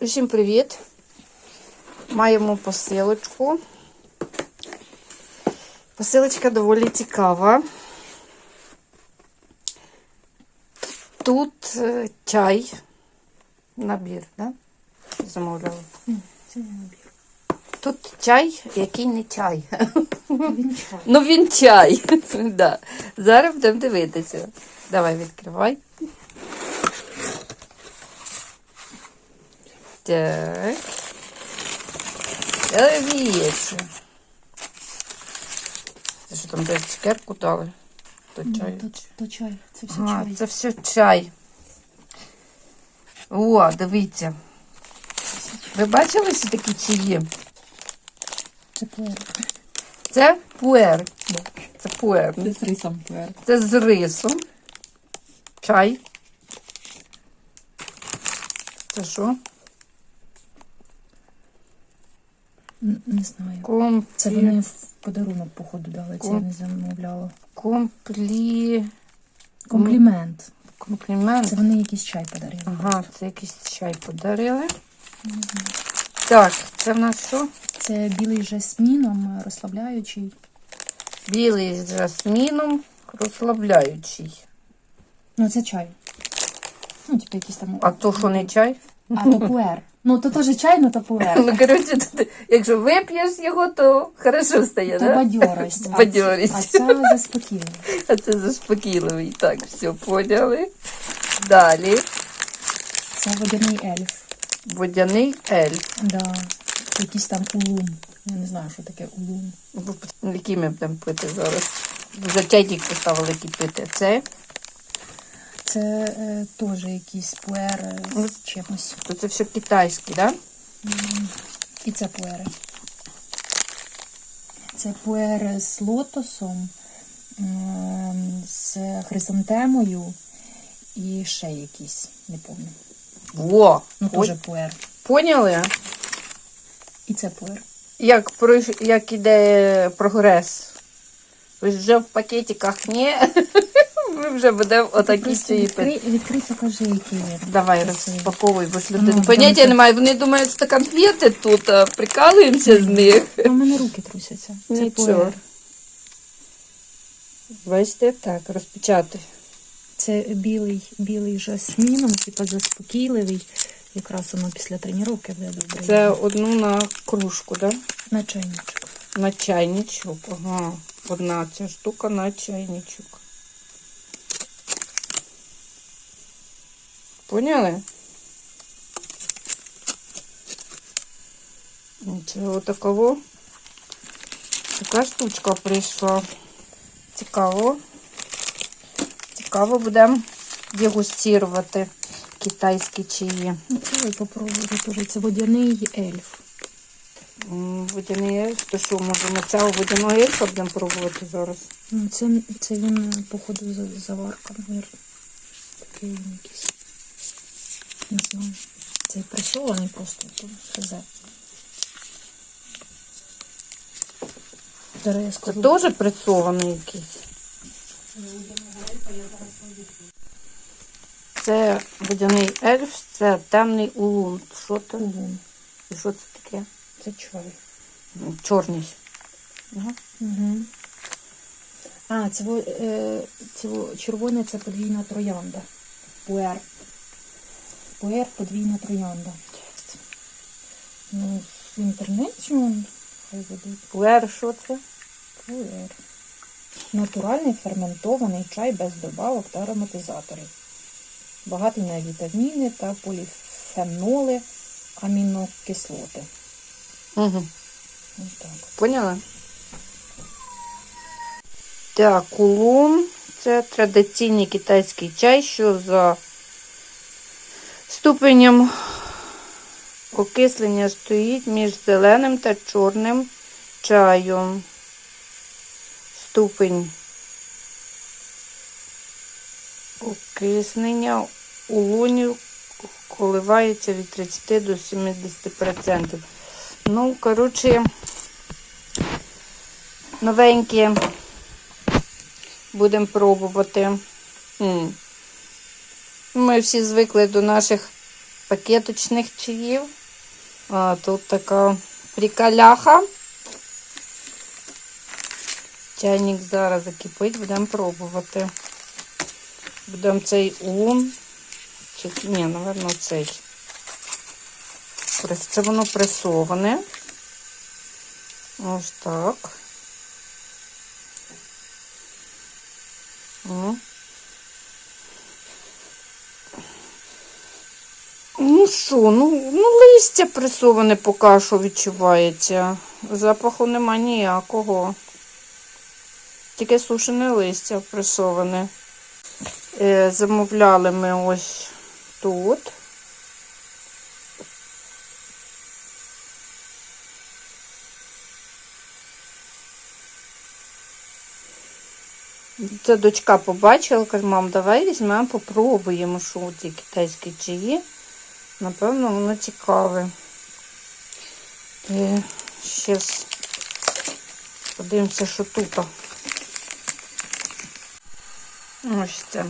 Усім привіт! Маємо посилочку. Посилочка доволі цікава. Тут е, чай. Набір, да? Замовляла. Це не набір. Тут чай, який не чай. Він чай. Ну, він чай. да. Зараз будемо дивитися. Давай відкривай. Так. Дивіться. Це що там десь цукерку дали? То чай. То, то чай. Це все А, чай. це все чай. О, дивіться. Ви бачили, що такі чаї? Це пуер. Це пуер. Це пуер. Це з рисом пуер. Це з рисом. Чай. Це що? Не знаю. Комплі... Це вони в подарунок, походу, дали. Це я не замовляла. Комплі... Комплімент. Комплімент. Це вони якийсь чай подарили. Ага, це якийсь чай подарили. Так, це в нас що? Це білий жасміном, розслабляючий. Білий з жасміном, розслабляючий. Ну, це чай. Ну, типу якийсь там. А то що не чай? А то пуер. Ну, то теж чай, ну то пуер. Ну, коротше, тут, якщо вип'єш його, то хорошо стає, То да? бадьорість. А- Бадьорість. А це заспокійливо. А це заспокійливий. Так, все, поняли. Далі. Це водяний ельф. Водяний ельф. Да. Якийсь там улун. Я не знаю, що таке улун. Який ми будемо пити зараз? Вже чайник поставили кипити. Це Це е, теж якийсь пуер е, Ну, з чимось. то це все китайське, да? І це пуери. Це пуери з лотосом, ем, з хризантемою і ще якийсь, не пам'ятаю. Во! Ну, теж пуер. поняли? І це пуер. Як, як іде прогрес? Ви вже в пакетиках, ні? Ми вже будемо отакі пити. відкрий, покажи, який він. Давай розпаковуй, бо ж Ну, поняття немає. Вони думають, що це конфети тут, а прикалуємося з них. В мене руки трусяться. Це Нічого. пуер. Бачите, так, розпечатай. Це білий, білий жасміном, типу заспокійливий. Якраз воно після тренування буде добре. Це одну на кружку, да? на чайничок. На чайничок. Ага. Одна ця штука на чайничок. Поняли? Нічого такого. Така штучка прийшла. Цікаво. Цікаво будемо дегустувати китайські чаї. Ну, це ви попробуйте теж. Це водяний ельф. Водяний ельф. То що, може ми цього водяного ельфа будемо пробувати зараз? Ну, це, це він, походу, за- заварка, мабуть. Такий він якийсь. Це пресований просто, то хз. Це теж пресований якийсь. Це водяний ельф, це темний улун. Що це? Улун. І що це таке? Це. Ну, Чорний. Ага. Угу. А, це, е, це червоне це подвійна троянда. Пуер. Пуер подвійна троянда. Ну, в інтернеті он хай ведуть. Пуер, що це? Пуер. Натуральний ферментований чай без добавок та ароматизаторів. Багатий на вітаміни та поліфеноли, амінокислоти. Угу. Так. Поняла? Так, улун це традиційний китайський чай, що за ступенем окислення стоїть між зеленим та чорним чаєм. Ступень окиснення улунів коливається від 30 до 70%. Ну, коротше, новенькі будемо пробувати. М. Ми всі звикли до наших пакеточних чаїв. А тут така приколяха. Чайник зараз закипить, будемо пробувати. Будемо цей ун. Чи, ні, напевно, цей. Це воно пресоване. Ось так. О. Що, ну, ну листя пресоване поки що відчувається. Запаху нема ніякого. Тільки сушене листя пресоване. Е, замовляли ми ось тут. Це дочка побачила, каже, мам, давай візьмемо, попробуємо, що ці китайські чаї. Напевно, воно цікаве. І зараз подивимося, що тут. Ось це.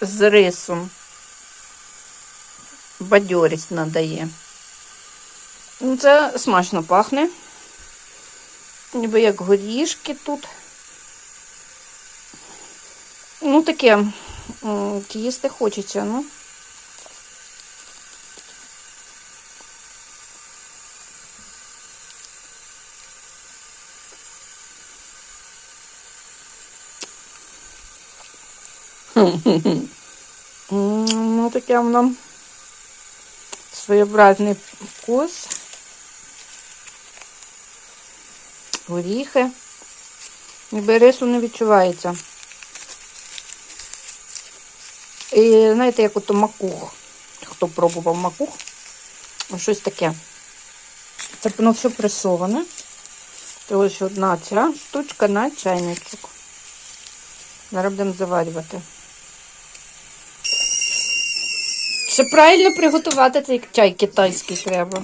З рисом. Бадьорість надає. Ну, це смачно пахне. Ніби як горішки тут. Ну, таке, їсти хочеться, ну. Ну, таке воно своєобразний вкус. Горіхи. Ніби рису не відчувається. І знаєте, як ото макух. Хто пробував макух? Ось Щось таке. Це воно все пресоване. Це ось одна ця штучка на чайничок. Зараз будемо заварювати. Ще правильно приготувати цей чай китайський треба.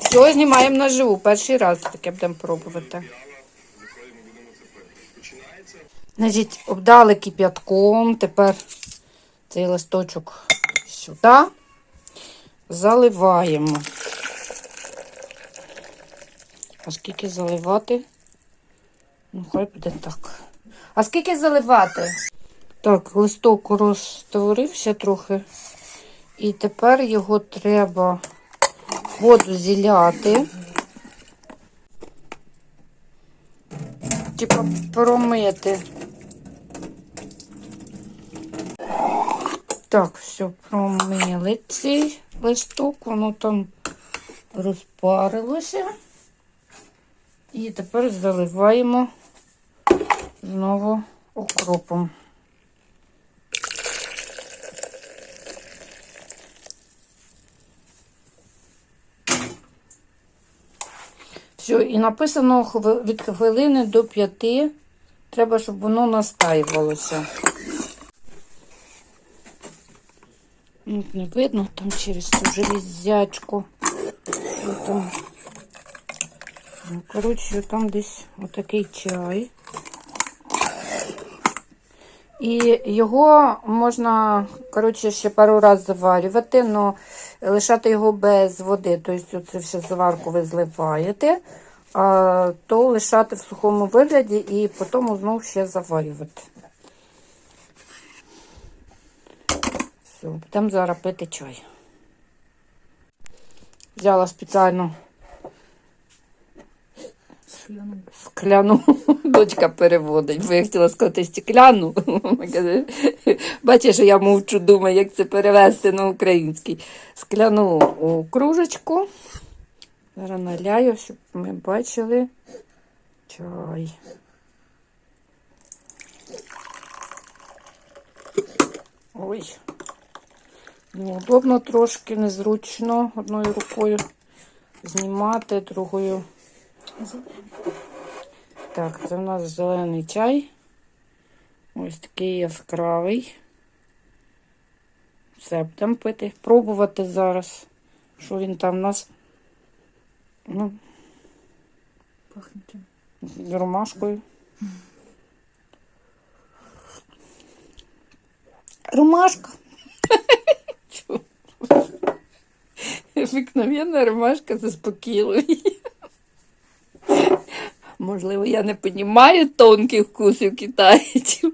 Все, знімаємо наживу. Перший раз таке будемо пробувати. Значить, обдали кип'ятком. Тепер цей листочок сюди. Заливаємо. А скільки заливати? Ну, хай буде так. А скільки заливати? Так, листок розтворився трохи. І тепер його треба воду зіляти. Типа промити. Так, все, промили цей листок, воно там розпарилося. І тепер заливаємо знову окропом. Все, і написано від хвилини до п'яти. Треба, щоб воно настаювалося. Ну, Не видно там через цю железячку. Там. Ну, коротше, там десь отакий чай. І його можна, коротше, ще пару разів заварювати, але лишати його без води. Тобто це все заварку ви зливаєте, то лишати в сухому вигляді і потім знову ще заварювати. Все, будемо зараз пити чай. Взяла спеціально Шляну. скляну. Дочка переводить, бо я хотіла сказати каже, Бачиш, я мовчу, думаю, як це перевести на український. Скляну у кружечку. Зараз наляю, щоб ми бачили чай. Ой. Неудобно трошки, незручно одною рукою знімати, другою. Так, це в нас зелений чай. Ось такий яскравий. Все, будемо пити, пробувати зараз, що він там у нас. Ну, Пахне чим. з ромашкою. Ромашка. Обикновенна ромашка заспокійливі. Можливо, я не розумію тонких вкусів китайців.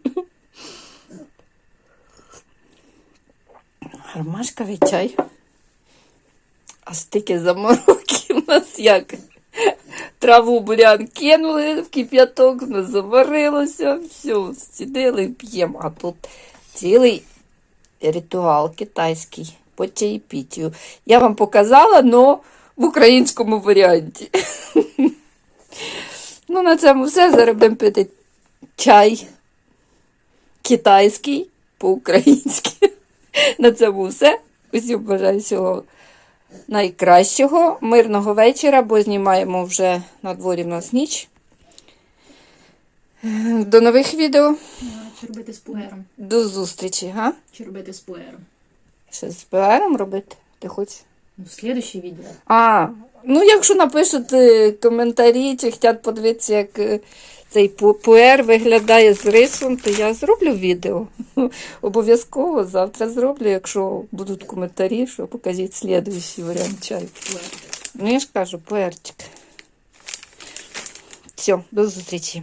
Ромашковий чай. А стільки замороки у нас як. Траву бурян кинули в кип'яток, заварилося, все, сидили і п'ємо. А тут цілий ритуал китайський по чаєпітію. Я вам показала, але в українському варіанті. Ну, на цьому все. Зараз будемо пити чай китайський по-українськи. На цьому все. Усім бажаю всього найкращого, мирного вечора, бо знімаємо вже на дворі в нас ніч. До нових відео. Чи робити з пуером? До зустрічі, га? Чи робити з пуером? Що з ПРом робити? Ти хочеш? Ну, слідуще відео. А, ну якщо напишуть е, коментарі чи хочуть подивитися, як е, цей пуер виглядає з рисом, то я зроблю відео. Обов'язково завтра зроблю, якщо будуть коментарі, що покажіть слідуючий варіант чаю. Ну я ж кажу, пуерчик. Все, до зустрічі.